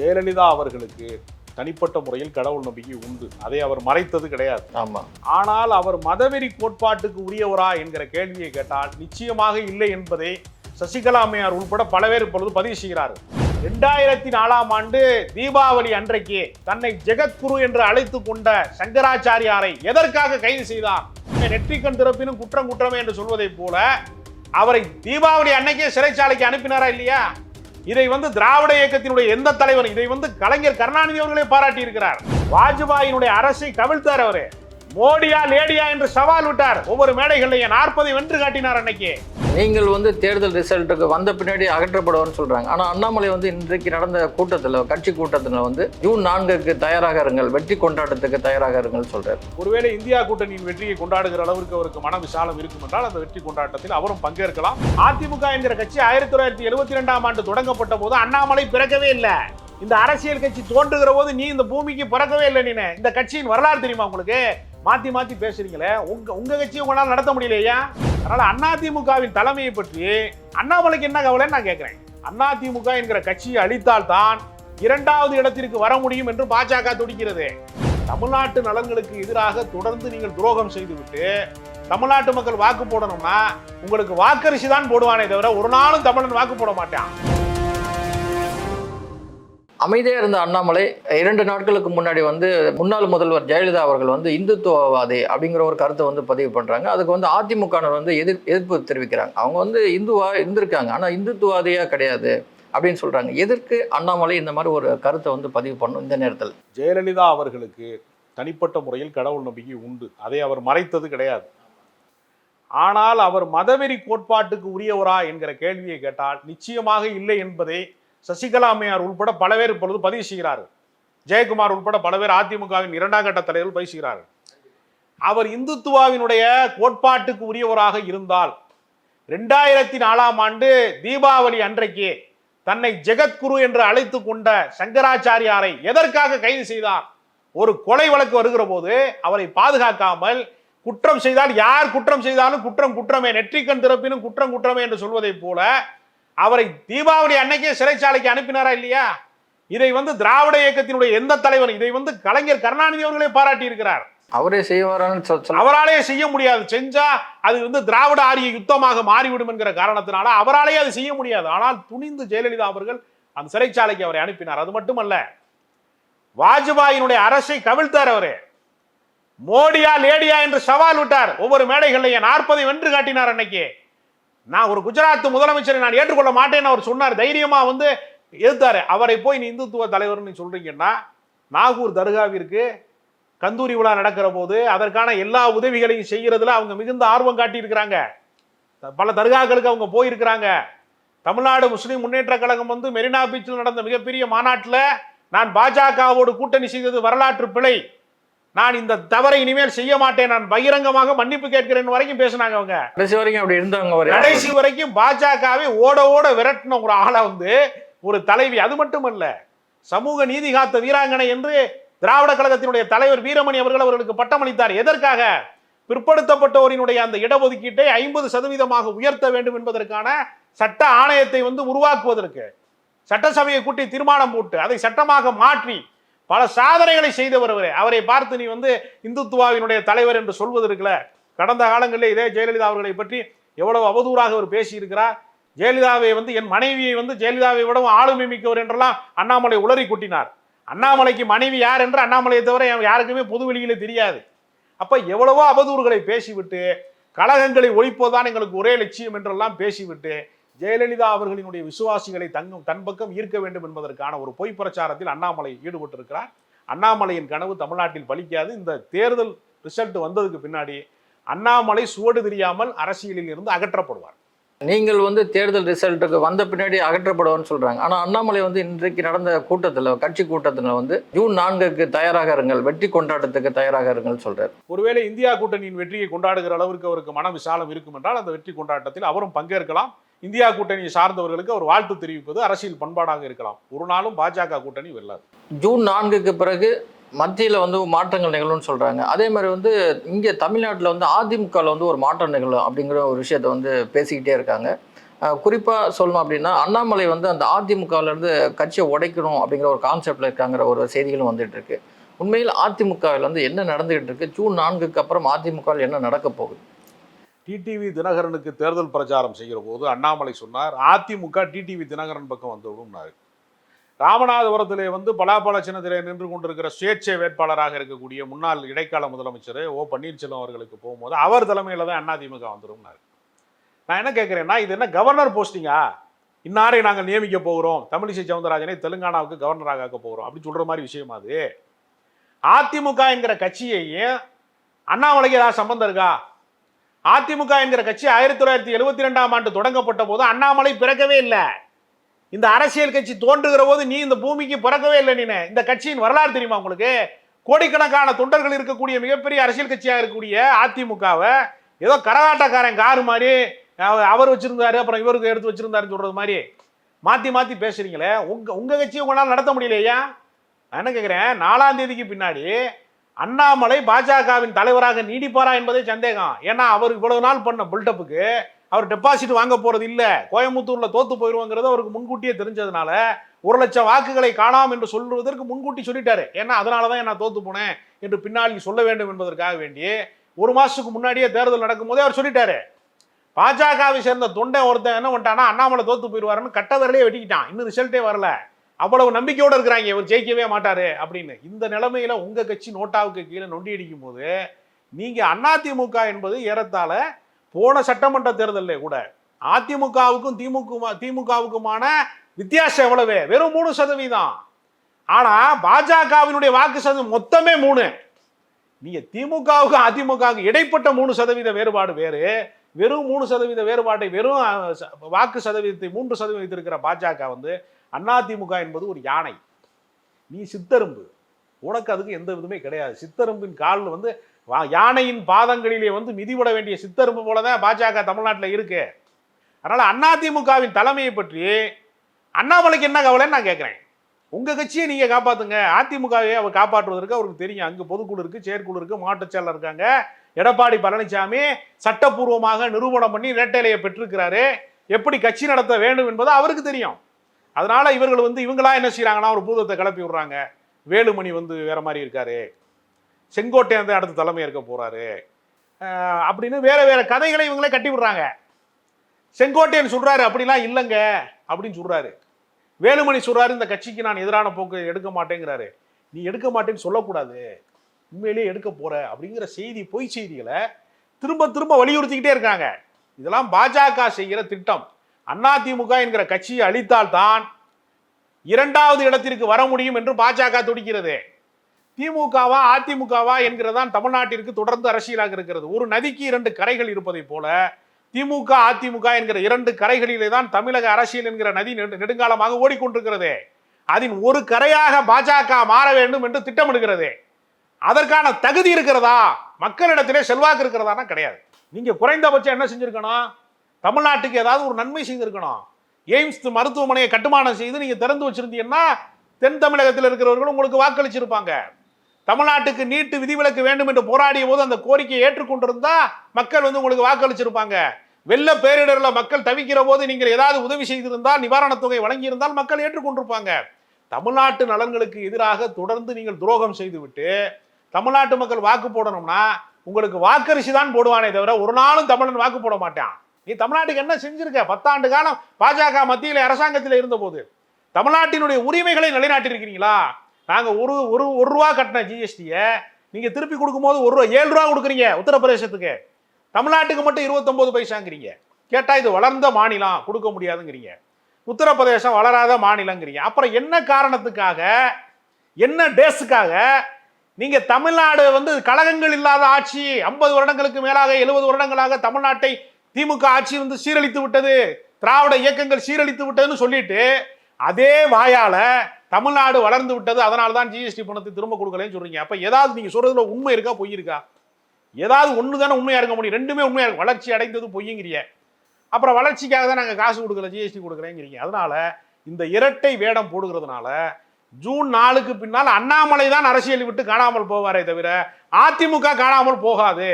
ஜெயலலிதா அவர்களுக்கு தனிப்பட்ட முறையில் கடவுள் நம்பிக்கை உண்டு. அதை அவர் மறைத்தது கிடையாது. ஆமா. ஆனால் அவர் மதவெறி கோட்பாட்டுக்கு உரியவரா என்கிற கேள்வியை கேட்டால் நிச்சயமாக இல்லை என்பதை சசிகலா அம்மையார் உள்பட பல பேர் இப்பொழுது பதிவு செய்கிறார்கள் ரெண்டாயிரத்தி நாலாம் ஆண்டு தீபாவளி அன்றைக்கு தன்னை ஜெகத்குரு என்று அழைத்து கொண்ட சங்கராச்சாரியாரை எதற்காக கைது செய்தார்? நெற்றிக்கண் திறப்பினும் குற்றம் குற்றமே என்று சொல்வதைப் போல அவரை தீபாவளி அன்னைக்கே சிறைச்சாலைக்கு அனுப்பினாரா இல்லையா? இதை வந்து திராவிட இயக்கத்தினுடைய எந்த தலைவர் இதை வந்து கலைஞர் கருணாநிதி அவர்களே பாராட்டி இருக்கிறார் வாஜ்பாயினுடைய அரசை கவிழ்த்தார் அவரே. மோடியா லேடியா என்று சவால் விட்டார். ஒவ்வொரு மேடைகள்லையும் நாற்பதை வென்று காட்டினார் அன்னைக்கு. நீங்கள் வந்து தேர்தல் ரிசல்ட்டுக்கு வந்த பின்னாடி அகற்றப்படுவார்னு சொல்றாங்க. ஆனா அண்ணாமலை வந்து இன்றைக்கு நடந்த கூட்டத்துல கட்சி கூட்டத்துல வந்து ஜூன் நான்குக்கு தயாராக இருங்கள் வெற்றி கொண்டாட்டத்துக்கு தயாராக இருங்கள் சொல்றாரு. ஒருவேளை இந்தியா கூட்டணியின் வெற்றியை கொண்டாடுகிற அளவிற்கு அவருக்கு மன விசாலம் இருக்கும் என்றால் அந்த வெற்றி கொண்டாட்டத்தில் அவரும் பங்கேற்கலாம். அதிமுக என்கிற கட்சி ஆயிரத்தி தொள்ளாயிரத்தி எழுபத்தி ரெண்டாம் ஆண்டு தொடங்கப்பட்ட போது அண்ணாமலை பிறக்கவே இல்லை. இந்த அரசியல் கட்சி தோன்றுகிற போது நீ இந்த பூமிக்கு பிறக்கவே இல்லை நீனு. இந்த கட்சியின் வரலாறு தெரியுமா உங்களுக்கு? மாத்தி மாத்தி பேசுறீங்களே. உங்க உங்க கட்சியை உங்களால் நடத்த முடியலையா? அதனால அதிமுகவின் தலைமையை பற்றி அண்ணாமலைக்கு என்ன கவலைன்னு நான் கேட்கிறேன் அதிமுக என்கிற கட்சியை அழித்தால் தான் இரண்டாவது இடத்திற்கு வர முடியும் என்று பாஜக துடிக்கிறது. தமிழ்நாட்டு நலன்களுக்கு எதிராக தொடர்ந்து நீங்கள் துரோகம் செய்துவிட்டு தமிழ்நாட்டு மக்கள் வாக்கு போடணும்னா உங்களுக்கு வாக்கரிசி தான் போடுவானே தவிர ஒரு நாளும் தமிழன் வாக்கு போட மாட்டான். அமைதியாக இருந்த அண்ணாமலை இரண்டு நாட்களுக்கு முன்னாடி வந்து முன்னாள் முதல்வர் ஜெயலலிதா அவர்கள் வந்து இந்துத்துவவாதி அப்படிங்கிற ஒரு கருத்தை வந்து பதிவு பண்ணுறாங்க அதுக்கு வந்து அதிமுகவினர் வந்து எதிர் எதிர்ப்பு தெரிவிக்கிறாங்க. அவங்க வந்து இந்துவா இருந்திருக்காங்க. ஆனால் இந்துத்துவாதியாக கிடையாது அப்படின்னு சொல்கிறாங்க எதற்கு அண்ணாமலை இந்த மாதிரி ஒரு கருத்தை வந்து பதிவு பண்ணும் இந்த நேரத்தில்? ஜெயலலிதா அவர்களுக்கு தனிப்பட்ட முறையில் கடவுள் நம்பிக்கை உண்டு. அதை அவர் மறைத்தது கிடையாது. ஆனால் அவர் மதவெறி கோட்பாட்டுக்கு உரியவரா என்கிற கேள்வியை கேட்டால் நிச்சயமாக இல்லை என்பதை சசிகலா அம்மையார் உள்பட பல பேர் இப்பொழுது பதிவு செய்கிறார்கள். ஜெயக்குமார் உள்பட பல பேர் அதிமுகவின் இரண்டாம் கட்ட தலைவர்கள் பதிவு செய்கிறார்கள். அவர் இந்துத்துவாவினுடைய கோட்பாட்டுக்கு உரியவராக இருந்தால் ரெண்டாயிரத்தி நாலாம் ஆண்டு தீபாவளி அன்றைக்கு தன்னை ஜெகத்குரு என்று அழைத்து கொண்ட சங்கராச்சாரியாரை எதற்காக கைது செய்தார் ஒரு கொலை வழக்கு வருகிற போது அவரை பாதுகாக்காமல் குற்றம் செய்தால் யார் குற்றம் செய்தாலும் குற்றம் குற்றமே நெற்றிக்கண் திறப்பினும் குற்றம் குற்றமே என்று சொல்வதைப் போல அவரை தீபாவளி அன்னைக்கே சிறைச்சாலைக்கு அனுப்பினாரா இல்லையா? இதை வந்து திராவிட இயக்கத்தினுடைய எந்த தலைவர் இதை வந்து கலைஞர் கருணாநிதி அவர்களே பாராட்டி இருக்கிறார். அவரே செய்வாரான்னு சொல் சொல்ல அவராலே செய்ய முடியாது. செஞ்சா அது வந்து திராவிட ஆரிய யுத்தமாக மாறிவிடும் என்கிற காரணத்தினால அவராலே அது செய்ய முடியாது. ஆனால் துணிந்து ஜெயலலிதா அவர்கள் அந்த சிறைச்சாலைக்கு அவரை அனுப்பினார். அது மட்டுமல்ல வாஜ்பாயினுடைய அரசை கவிழ்த்தார் அவரு. மோடியா லேடியா என்று சவால் விட்டார். ஒவ்வொரு மேடைகள்லையும் நாற்பதை வென்று காட்டினார் அன்னைக்கு. நான் ஒரு குஜராத் முதலமைச்சரை நான் ஏற்றுக்கொள்ள மாட்டேன்னு அவர் சொன்னார். தைரியமாக வந்து எதிர்த்தாரு அவரை போய் நீ இந்துத்துவ தலைவர்னு சொல்கிறீங்கன்னா நாகூர் தர்காவிற்கு கந்தூரி விழா நடக்கிற போது அதற்கான எல்லா உதவிகளையும் செய்கிறதுல அவங்க மிகுந்த ஆர்வம் காட்டியிருக்கிறாங்க. பல தர்காக்களுக்கு அவங்க போயிருக்கிறாங்க. தமிழ்நாடு முஸ்லீம் முன்னேற்ற கழகம் வந்து மெரினா பீச்சில் நடந்த மிகப்பெரிய மாநாட்டில் நான் பாஜகவோடு கூட்டணி செய்தது வரலாற்று பிழை. நான் இந்த தவறை இனிமேல் செய்ய மாட்டேன். நான் பகிரங்கமாக மன்னிப்பு கேட்கிறேன் வரைக்கும் பேசினாங்க அவங்க. கடைசி வரைக்கும் அப்படி இருந்தவங்க கடைசி வரைக்கும் பாஜகவை ஓட ஓட விரட்டின ஒரு ஆளை வந்து ஒரு தலைவி. அது மட்டுமல்ல சமூக நீதி காத்த வீராங்கனை என்று திராவிட கழகத்தினுடைய தலைவர் வீரமணி அவர்கள் அவர்களுக்கு பட்டமளித்தார் எதற்காக? பிற்படுத்தப்பட்டோரினுடைய அந்த இடஒதுக்கீட்டை ஐம்பது சதவீதமாக உயர்த்த வேண்டும் என்பதற்கான சட்ட ஆணையத்தை வந்து உருவாக்குவதற்கு சட்டசபையை கூட்டி தீர்மானம் போட்டு அதை சட்டமாக மாற்றி பல சாதனைகளை செய்தவர் அவரை பார்த்து நீ வந்து இந்துத்துவாவினுடைய தலைவர் என்று சொல்வதற்குல கடந்த காலங்களில் இதே ஜெயலலிதா அவர்களை பற்றி எவ்வளவு அவதூறாக அவர் பேசியிருக்கிறார். ஜெயலலிதாவை வந்து என் மனைவியை வந்து ஜெயலலிதாவை விடவும் ஆளுமை மிக்கவர் என்றெல்லாம் அண்ணாமலை உளறி கொட்டினார். அண்ணாமலைக்கு மனைவி யார் என்று அண்ணாமலையை தவிர யாருக்குமே பொது வெளியில தெரியாது. அப்ப எவ்வளவோ அவதூறுகளை பேசிவிட்டு கழகங்களை ஒழிப்பதுதான் எங்களுக்கு ஒரே லட்சியம் என்றெல்லாம் பேசிவிட்டு ஜெயலலிதா அவர்களினுடைய விசுவாசிகளை தங்கும் தன் பக்கம் ஈர்க்க வேண்டும் என்பதற்கான ஒரு பொய் பிரச்சாரத்தில் அண்ணாமலை ஈடுபட்டிருக்கிறார். அண்ணாமலையின் கனவு தமிழ்நாட்டில் பலிக்காது. இந்த தேர்தல் ரிசல்ட் வந்ததுக்கு பின்னாடி அண்ணாமலை சுவடு தெரியாமல் அரசியலில் இருந்து அகற்றப்படுவார். நீங்கள் வந்து தேர்தல் ரிசல்ட்டுக்கு வந்த பின்னாடி அகற்றப்படுவார்னு சொல்றாங்க. ஆனா அண்ணாமலை வந்து இன்றைக்கு நடந்த கூட்டத்துல கட்சி கூட்டத்துல வந்து ஜூன் நான்குக்கு தயாராக இருங்கள் வெற்றி கொண்டாட்டத்துக்கு தயாராக இருங்கள் சொல்றாரு. ஒருவேளை இந்தியா கூட்டணியின் வெற்றியை கொண்டாடுகிற அளவிற்கு அவருக்கு மன விசாலம் இருக்கும் என்றால் அந்த வெற்றி கொண்டாட்டத்தில் அவரும் பங்கேற்கலாம். இந்தியா கூட்டணியை சார்ந்தவர்களுக்கு அவர் வாழ்த்து தெரிவிப்பது அரசியல் பண்பாடாக இருக்கலாம். ஒரு நாளும் பாஜக கூட்டணி வெல்லாது ஜூன் நான்குக்கு பிறகு மத்தியில் வந்து மாற்றங்கள் நிகழும்னு சொல்கிறாங்க அதே மாதிரி வந்து இங்கே தமிழ்நாட்டில் வந்து அதிமுகவில் வந்து ஒரு மாற்றம் நிகழும் அப்படிங்கிற ஒரு விஷயத்த வந்து பேசிக்கிட்டே இருக்காங்க. குறிப்பாக சொல்லணும் அப்படின்னா அண்ணாமலை வந்து அந்த அதிமுகவிலேருந்து கட்சியை உடைக்கணும் அப்படிங்கிற ஒரு கான்செப்டில் இருக்காங்கிற ஒரு செய்திகளும் வந்துட்டு இருக்கு. உண்மையில் அதிமுகவில் வந்து என்ன நடந்துகிட்டு இருக்கு? ஜூன் நான்குக்கு அப்புறம் அதிமுகவில் என்ன நடக்க போகுது? டிடிவி தினகரனுக்கு தேர்தல் பிரச்சாரம் செய்கிற போது அண்ணாமலை சொன்னார் அதிமுக டிடிவி தினகரன் பக்கம் வந்துவிடும்னாரு ராமநாதபுரத்திலே வந்து பலாபல சின்னத்திலே நின்று கொண்டிருக்கிற சுயேட்சை வேட்பாளராக இருக்கக்கூடிய முன்னாள் இடைக்கால முதலமைச்சர் ஓ பன்னீர்செல்வம் அவர்களுக்கு போகும்போது அவர் தலைமையில் தான் அதிமுக வந்துரும்னாரு. நான் என்ன கேட்குறேன்னா இது என்ன கவர்னர் போஸ்டிங்கா இன்னாரை நாங்கள் நியமிக்க போகிறோம். தமிழிசை சவுந்தரராஜனை தெலுங்கானாவுக்கு கவர்னராக ஆக்க போகிறோம். அப்படி சொல்கிற மாதிரி விஷயம் அது. அதிமுக என்கிற கட்சியையும் அண்ணாமலைக்கு ஏதாவது சம்பந்தம் இருக்கா? அதிமுக என்கிற கட்சி ஆயிரத்தி தொள்ளாயிரத்தி எழுபத்தி ரெண்டாம் ஆண்டு தொடங்கப்பட்ட போது அண்ணாமலை பிறக்கவே இல்லை. இந்த அரசியல் கட்சி தோன்றுகிற போது நீ இந்த பூமிக்கு பிறக்கவே இல்லை நீ இந்த கட்சியின் வரலாறு தெரியுமா உங்களுக்கு? கோடிக்கணக்கான தொண்டர்கள் இருக்கக்கூடிய மிகப்பெரிய அரசியல் கட்சியாக இருக்கக்கூடிய அதிமுகவை ஏதோ கரகாட்டக்காரன் காரு மாதிரி அவர் வச்சிருந்தாரு அப்புறம் இவருக்கு எடுத்து வச்சிருந்தாருன்னு சொல்றது மாதிரி மாத்தி மாத்தி பேசுறீங்களே. உங்க உங்க கட்சியை உங்களால் நடத்த முடியலையா நான் என்ன கேட்குறேன் நாலாம் தேதிக்கு பின்னாடி அண்ணாமலை பாஜகவின் தலைவராக நீடிப்பாரா என்பதே சந்தேகம். ஏன்னா அவர் இவ்வளவு நாள் பண்ண பில்டப்புக்கு அவர் டெபாசிட் வாங்க போறது இல்ல. கோயம்புத்தூர்ல தோத்து போயிருவாங்கிறது அவருக்கு முன்கூட்டியே தெரிஞ்சதுனால ஒரு லட்சம் வாக்குகளை காணாம் என்று சொல்வதற்கு முன்கூட்டி சொல்லிட்டாரு. ஏன்னா அதனாலதான் நான் தோத்து போனேன் என்று பின்னாடி சொல்ல வேண்டும் என்பதற்காக வேண்டி ஒரு மாசத்துக்கு முன்னாடியே தேர்தல் நடக்கும்போதே அவர் சொல்லிட்டாரு. பாஜகவை சேர்ந்த தொண்டை ஒருத்தன் என்ன பண்ணிட்டானா அண்ணாமலை தோத்து போயிடுவாருன்னு கட்ட விரலே வெட்டிக்கிட்டான். இன்னும் ரிசல்ட்டே வரல. அவ்வளவு நம்பிக்கையோடு இருக்கிறாங்க இவர் ஜெயிக்கவே மாட்டாரு அப்படின்னு. இந்த நிலைமையில உங்க கட்சி நோட்டாவுக்கு கீழே நொண்டி அடிக்கும் போது நீங்க அதிமுக என்பது ஏறத்தாழ போன சட்டமன்ற தேர்தலில் கூட அதிமுகவுக்கும் திமுக திமுகவுக்குமான வித்தியாசம் எவ்வளவு? வெறும் மூணு சதவீதம். ஆனால் பாஜகவினுடைய வாக்கு சதவீதம் மொத்தமே மூணு. நீங்கள் திமுகவுக்கு அதிமுகவுக்கு இடைப்பட்ட மூணு சதவீத வேறுபாடு வேறு. வெறும் மூணு சதவீத வேறுபாட்டை வெறும் வாக்கு சதவீதத்தை மூன்று சதவீதத்தில் இருக்கிற பாஜக வந்து அதிமுக என்பது ஒரு யானை. நீ சித்தரும்பு. உனக்கு அதுக்கு எந்த விதமே கிடையாது. சித்தரும்பின் காலில் வந்து வா- யானையின் பாதங்களிலே வந்து மிதிபட வேண்டிய சித்தரும்பு போல தான் பாஜக தமிழ்நாட்டில் இருக்கு. அதனால் அதிமுகவின் தலைமையை பற்றி அண்ணாமலைக்கு என்ன கவலைன்னு நான் கேட்குறேன். உங்கள் கட்சியை நீங்கள் காப்பாற்றுங்க அதிமுகவை அவர் காப்பாற்றுவதற்கு அவருக்கு தெரியும். அங்கே பொதுக்குழு இருக்குது செயற்குழு இருக்கு மாவட்டச்செயலர் இருக்காங்க. எடப்பாடி பழனிசாமி சட்டப்பூர்வமாக நிரூபணம் பண்ணி இரட்டைலையை பெற்றிருக்கிறாரு. எப்படி கட்சி நடத்த வேண்டும் என்பது அவருக்கு தெரியும். அதனால் இவர்கள் வந்து இவங்களா என்ன செய்கிறாங்கன்னா ஒரு பூதத்தை கிளப்பி விடுறாங்க. வேலுமணி வந்து வேற மாதிரி இருக்காரு. செங்கோட்டையன் வந்து அடுத்த தலைமை இருக்க போறாரு. அப்படின்னு வேற வேற கதைகளை இவங்களே கட்டி விடுறாங்க. செங்கோட்டையன் சொல்றாரு அப்படிலாம் இல்லைங்க அப்படின்னு சொல்றாரு. வேலுமணி சொல்றாரு இந்த கட்சிக்கு நான் எதிரான போக்கு எடுக்க மாட்டேங்கிறாரு. நீ எடுக்க மாட்டேன்னு சொல்லக்கூடாது. உண்மையிலேயே எடுக்க போற. அப்படிங்கிற செய்தி பொய் செய்திகளை திரும்ப திரும்ப வலியுறுத்திக்கிட்டே இருக்காங்க. இதெல்லாம் பாஜக செய்கிற திட்டம். அதிமுக என்கிற கட்சியை அழித்தால்தான் இரண்டாவது இடத்திற்கு வர முடியும் என்று பாஜக துடிக்கிறது. திமுகவா அதிமுகவா என்கிறதான் தமிழ்நாட்டிற்கு தொடர்ந்து அரசியலாக இருக்கிறது. ஒரு நதிக்கு இரண்டு கரைகள் இருப்பதை போல திமுக அதிமுக என்கிற இரண்டு கரைகளிலே தான் தமிழக அரசியல் என்கிற நதி நெடுங்காலமாக ஓடிக்கொண்டிருக்கிறது. அதன் ஒரு கரையாக பாஜக மாற வேண்டும் என்று திட்டமிடுகிறது. அதற்கான தகுதி இருக்கிறதா? மக்களிடத்திலே செல்வாக்கு இருக்கிறதானா கிடையாது. நீங்க குறைந்தபட்சம் என்ன செஞ்சிருக்கணும்? தமிழ்நாட்டுக்கு ஏதாவது ஒரு நன்மை செய்திருக்கணும். எய்ம்ஸ் மருத்துவமனையை கட்டுமானம் செய்து நீங்க திறந்து வச்சிருந்தீங்கன்னா தென் தமிழகத்தில் இருக்கிறவர்கள் உங்களுக்கு வாக்களிச்சிருப்பாங்க. தமிழ்நாட்டுக்கு நீட்டு விதிவிலக்கு வேண்டும் என்று போராடிய போது அந்த கோரிக்கையை ஏற்றுக்கொண்டிருந்தா மக்கள் வந்து உங்களுக்கு வாக்களிச்சிருப்பாங்க. வெள்ள பேரிடரில் மக்கள் தவிக்கிற போது நீங்கள் ஏதாவது உதவி செய்திருந்தால் நிவாரணத் தொகை வழங்கியிருந்தால் மக்கள் ஏற்றுக்கொண்டிருப்பாங்க. தமிழ்நாட்டு நலன்களுக்கு எதிராக தொடர்ந்து நீங்கள் துரோகம் செய்துவிட்டு தமிழ்நாட்டு மக்கள் வாக்கு போடணும்னா உங்களுக்கு வாக்கரிசி தான் போடுவானே தவிர ஒரு நாளும் தமிழன் வாக்கு போட மாட்டான். நீ தமிழ்நாட்டுக்கு என்ன செஞ்சிருக்க? பத்தாண்டு காலம் பாஜக மத்தியில் அரசாங்கத்தில் இருந்தபோது தமிழ்நாட்டினுடைய உரிமைகளை நிலைநாட்டியிருக்கிறீங்களா? நாங்கள் ஒரு ஒரு ஒரு ரூபா கட்டின ஜிஎஸ்டியை நீங்கள் திருப்பி கொடுக்கும்போது ஒரு ரூபா ஏழு ரூபா கொடுக்குறீங்க உத்தரப்பிரதேசத்துக்கு. தமிழ்நாட்டுக்கு மட்டும் இருபத்தொம்போது பைசாங்கிறீங்க. கேட்டால் இது வளர்ந்த மாநிலம் கொடுக்க முடியாதுங்கிறீங்க. உத்தரப்பிரதேசம் வளராத மாநிலங்கிறீங்க. அப்புறம் என்ன காரணத்துக்காக என்ன டேஸுக்காக நீங்கள் தமிழ்நாடு வந்து கழகங்கள் இல்லாத ஆட்சி ஐம்பது வருடங்களுக்கு மேலாக எழுபது வருடங்களாக தமிழ்நாட்டை திமுக ஆட்சி வந்து சீரழித்து விட்டது. திராவிட இயக்கங்கள் சீரழித்து விட்டதுன்னு சொல்லிட்டு அதே வாயால தமிழ்நாடு வளர்ந்து விட்டது. அதனால தான் ஜிஎஸ்டி பணத்தை திரும்ப கொடுக்கலன்னு சொல்றீங்க. அப்ப ஏதாவது நீங்க சொல்றதுல உண்மை இருக்கா பொய் இருக்கா? ஏதாவது ஒன்று தானே உண்மையா இருக்க முடியும். ரெண்டுமே உண்மையா இருக்கும். வளர்ச்சி அடைந்தது பொய்யுங்கிறிய அப்புறம் வளர்ச்சிக்காக தான் நாங்கள் காசு கொடுக்கல ஜிஎஸ்டி கொடுக்குறேங்கிறீங்க அதனால இந்த இரட்டை வேடம் போடுகிறதுனால ஜூன் நாலுக்கு பின்னால் அண்ணாமலை தான் அரசியலை விட்டு காணாமல் போவாரே தவிர அதிமுக காணாமல் போகாது.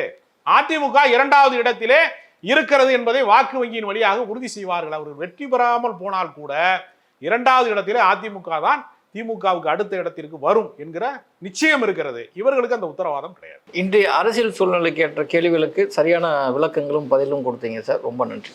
அதிமுக இரண்டாவது இடத்திலே இருக்கிறது என்பதை வாக்கு வங்கியின் வழியாக உறுதி செய்வார்கள். அவர்கள் வெற்றி பெறாமல் போனால் கூட இரண்டாவது இடத்திலே அதிமுக தான் திமுகவுக்கு அடுத்த இடத்திற்கு வரும் என்கிற நிச்சயம் இருக்கிறது. இவர்களுக்கு அந்த உத்தரவாதம் கிடையாது. இன்றைய அரசியல் சூழ்நிலைக்கு ஏற்ற கேள்விகளுக்கு சரியான விளக்கங்களும் பதிலும் கொடுத்தீங்க சார். ரொம்ப நன்றி.